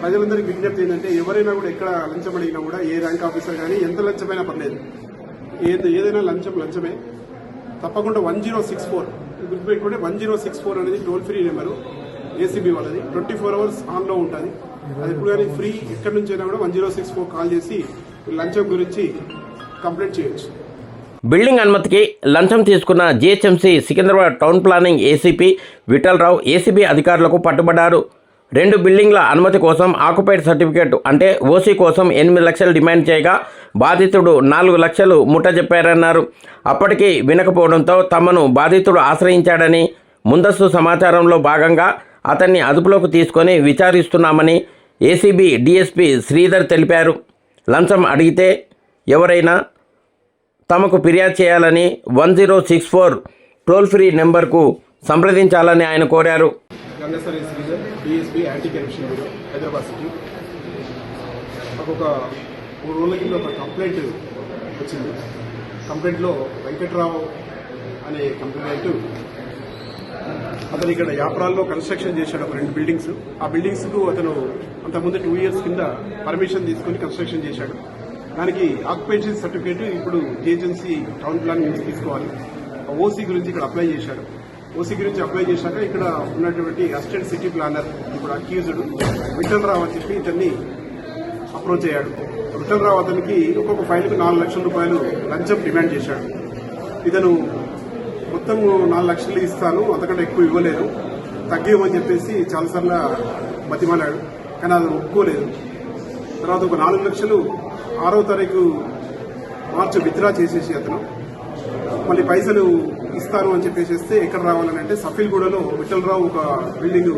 ప్రజలందరికీ విజ్ఞప్తి ఏంటంటే ఎవరైనా కూడా ఎక్కడ లంచం అడిగినా కూడా ఏ ర్యాంక్ ఆఫీసర్ కానీ ఎంత లంచమైనా పర్లేదు. ఏది ఏదైనా లంచం లంచమే. తప్పకుండా వన్ జీరో సిక్స్ ఫోర్ గుర్తుపెట్టుకుంటే వన్ జీరో సిక్స్ ఫోర్ అనేది టోల్ ఫ్రీ నెంబరు ఏసీబీ వాళ్ళది. ట్వంటీ ఫోర్ అవర్స్ ఆన్లో ఉంటుంది. అది ఇప్పుడు కానీ ఫ్రీ ఎక్కడి నుంచి అయినా కూడా one zero six four call చేసి లంచం గురించి కంప్లైంట్ చేయొచ్చు. బిల్డింగ్ అనుమతికి లంచం తీసుకున్న GHMC Secunderabad town planning ACP Vithalarao ACB అధికారులకు పట్టుబడ్డారు. రెండు బిల్డింగ్ల అనుమతి కోసం ఆక్యుపైడ్ సర్టిఫికేట్ అంటే ఓసీ కోసం ఎనిమిది లక్షలు డిమాండ్ చేయగా బాధితుడు నాలుగు లక్షలు ముట్టజెప్పారన్నారు అప్పటికీ వినకపోవడంతో తమను బాధితుడు ఆశ్రయించాడని ముందస్తు సమాచారంలో భాగంగా అతన్ని అదుపులోకి తీసుకొని విచారిస్తున్నామని ఏసీబీ డీఎస్పీ శ్రీధర్ తెలిపారు. లంచం అడిగితే ఎవరైనా తమకు ఫిర్యాదు చేయాలని one zero six four toll free నెంబర్కు సంప్రదించాలని ఆయన కోరారు. Gangasari Sridhar DSP anti corruption bureau Hyderabad city మాకు ఒక మూడు రోజుల కింద ఒక కంప్లైంట్ వచ్చింది. కంప్లైంట్లో వెంకట్రావు అనే కంప్లైంట్ అతను ఇక్కడ యాప్రాల్లో కన్స్ట్రక్షన్ చేశాడు ఒక రెండు బిల్డింగ్స్ ఆ బిల్డింగ్స్కు అతను అంతకుముందు టూ ఇయర్స్ కింద పర్మిషన్ తీసుకుని కన్స్ట్రక్షన్ చేశాడు. దానికి ఆక్యుపేషన్ సర్టిఫికేట్ ఇప్పుడు ఏజెన్సీ టౌన్ ప్లాన్ నుంచి తీసుకోవాలి. ఓసీ గురించి ఇక్కడ అప్లై చేశాడు. ఓసీ గురించి అప్లై చేశాక ఇక్కడ ఉన్నటువంటి అసిస్టెంట్ సిటీ ప్లానర్ ఇప్పుడు అక్యూజ్డ్ విఠల్ రావు అని చెప్పి ఇతన్ని అప్రోచ్ అయ్యాడు. విఠల్ రావు అతనికి ఒక్కొక్క ఫైల్కి నాలుగు లక్షల రూపాయలు లంచం డిమాండ్ చేశాడు. ఇతను మొత్తం నాలుగు లక్షలు ఇస్తాను అంతకంటే ఎక్కువ ఇవ్వలేదు. తగ్గేమని చెప్పేసి చాలాసార్లు బతిమాలాడు కానీ అది ఒప్పుకోలేదు. తర్వాత ఒక నాలుగు లక్షలు ఆరో తారీఖు మార్చి విత్డ్రా చేసేసి అతను మళ్ళీ పైసలు ఇస్తాను అని చెప్పేసి ఎక్కడ రావాలని అంటే సఫీల్గూడలో విఠలరావు ఒక బిల్డింగ్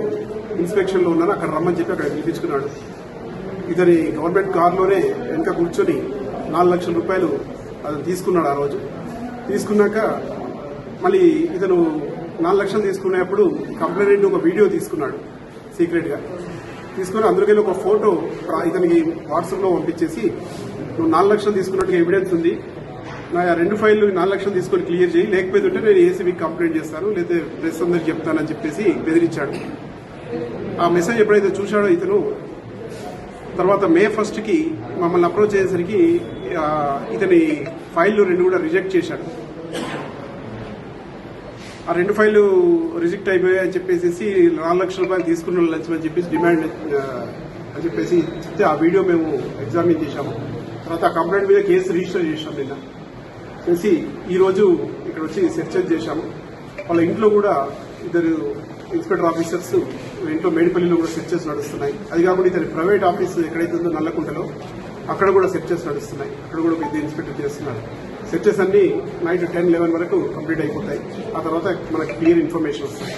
ఇన్స్పెక్షన్లో ఉన్నాను అక్కడ రమ్మని చెప్పి అక్కడ పిలిపించుకున్నాడు. ఇతని గవర్నమెంట్ కారులోనే వెనక కూర్చొని నాలుగు లక్షల రూపాయలు అతను తీసుకున్నాడు ఆ రోజు. తీసుకున్నాక మళ్ళీ ఇతను నాలుగు లక్షలు తీసుకునేప్పుడు కంప్లైంట్ ఒక వీడియో తీసుకున్నాడు సీక్రెట్గా. తీసుకొని తీసుకుని అందులోకి ఒక ఫోటో ఇతనికి వాట్సాప్లో పంపించేసి నువ్వు నాలుగు లక్షలు తీసుకున్నట్టుగా ఎవిడెన్స్ ఉంది. నా రెండు ఫైల్ నాలుగు లక్షలు తీసుకొని క్లియర్ చేయి. లేకపోతే ఉంటే నేను ఏసీబీకి కంప్లైంట్ చేస్తాను. లేదా ప్రెస్ అందరికి చెప్తానని చెప్పేసి బెదిరించాడు. ఆ మెసేజ్ ఎప్పుడైతే చూశాడో ఇతను తర్వాత మే ఫస్ట్కి మమ్మల్ని అప్రోచ్ అయ్యేసరికి ఇతని ఫైళ్ళు రెండు కూడా రిజెక్ట్ చేశాడు. ఆ రెండు ఫైళ్ళు రిజెక్ట్ అయిపోయాయని చెప్పేసి నాలుగు లక్షల రూపాయలు తీసుకున్న లంచం అని చెప్పేసి డిమాండ్ అని చెప్పేసి చెప్తే ఆ వీడియో మేము ఎగ్జామిన్ చేశాము. తర్వాత ఆ కంప్లైంట్ మీద కేసు రిజిస్టర్ చేశాం నిన్న. చేసి ఈరోజు ఇక్కడ వచ్చి సెర్చ్ చేశాము. వాళ్ళ ఇంట్లో కూడా ఇద్దరు ఇన్స్పెక్టర్ ఆఫీసర్స్ ఇంట్లో మేడిపల్లిలో కూడా సెర్చెస్ నడుస్తున్నాయి. అది కాకుండా ఇతని ప్రైవేట్ ఆఫీస్ ఎక్కడైతే ఉందో నల్లకుంటలో అక్కడ కూడా సెర్చెస్ నడుస్తున్నాయి. అక్కడ కూడా పెద్ద ఇద్దరు ఇన్స్పెక్టర్ చేస్తున్నారు. సెర్చెస్ అన్నీ నైట్ టెన్ లెవెన్ వరకు కంప్లీట్ అయిపోతాయి. ఆ తర్వాత మనకి క్లియర్ ఇన్ఫర్మేషన్ వస్తుంది.